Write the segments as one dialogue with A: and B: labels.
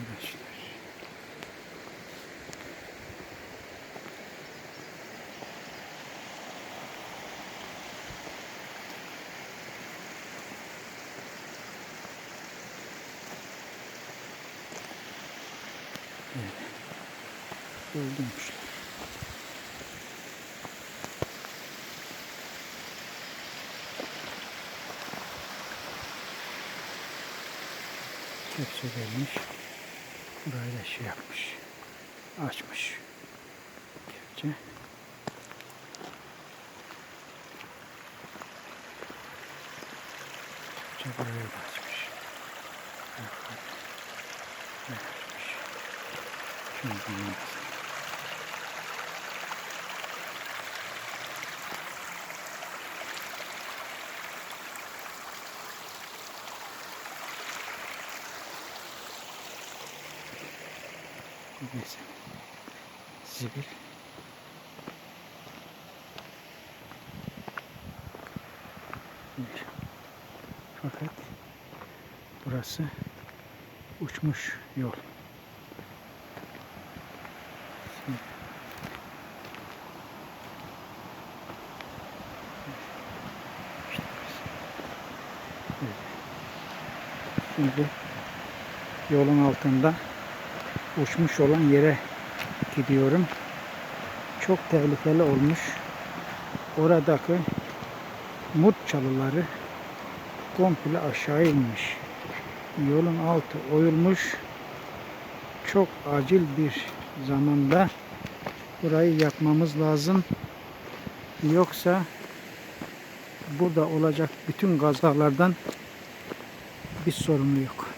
A: Arkadaşlar. Evet. Öldürmüşler. Kepçe gelmiş. Da şey yapmış. Açmış. Kepçe. Kepçe burayı da açmış. Açmış. Şimdi bunu Neyse. Bir. Fakat burası uçmuş yol. Şimdi yolun altında uçmuş olan yere gidiyorum. Çok tehlikeli olmuş. Oradaki mut çalıları komple aşağı inmiş. Yolun altı oyulmuş. Çok acil bir zamanda burayı yapmamız lazım. Yoksa burada olacak bütün kazalardan bir sorumlu yok.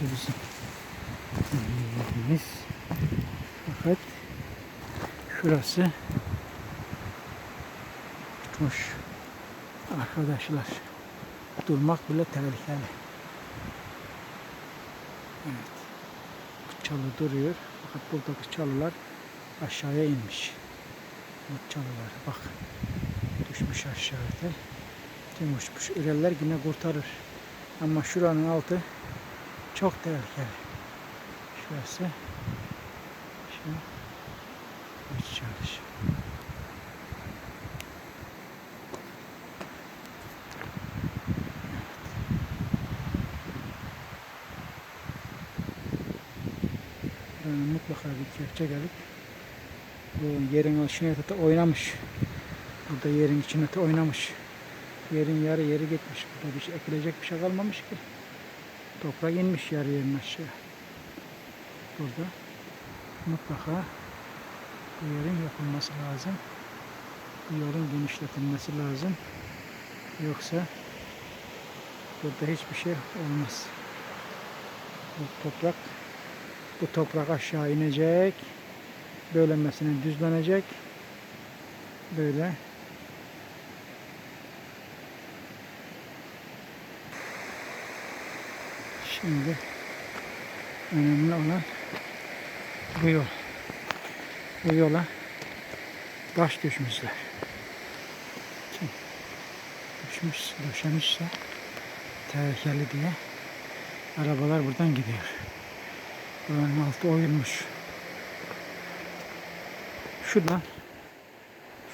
A: Bizim yerimiz. Fakat şurası uçmuş. Arkadaşlar durmak bile tehlikeli. Evet. Bu çalı duruyor. Fakat buradaki çalılar aşağıya inmiş. Bu çalılar bak düşmüş aşağıda. Tüm uçmuş. Üreller yine kurtarır. Ama şuranın altı çok tehlikeli. Şurası şu üç çalış. Buranın mutlaka bir kepçe gelip bu yerin içine de oynamış. Burada yerin içine de oynamış. Yerin yarı yeri gitmiş. Burada bir şey ekilecek bir şey kalmamış ki. Toprak inmiş yarı yerin aşağı. Burada mutlaka bu yerin yapılması lazım. Bu yolun genişletilmesi lazım. Yoksa burada hiçbir şey olmaz. Bu toprak bu toprak aşağı inecek. Böylemesine düzlenecek. Böyle Şimdi önemli olan bu yol. Bu yola taş düşmüşler. Kim düşmüş, döşemişse tehlikeli diye arabalar buradan gidiyor. Buranın altı oyulmuş. Şuradan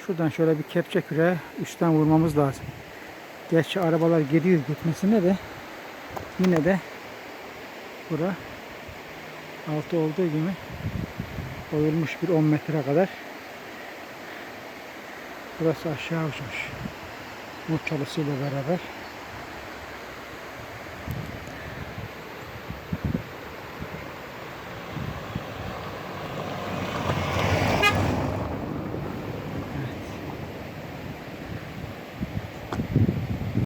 A: şuradan şöyle bir kepçe küreğe üstten vurmamız lazım. Gerçi arabalar gidiyor gitmesine de yine de bura altı olduğu gibi oyulmuş bir 10 metre kadar. Burası aşağı uçmuş. Bu çalısıyla beraber.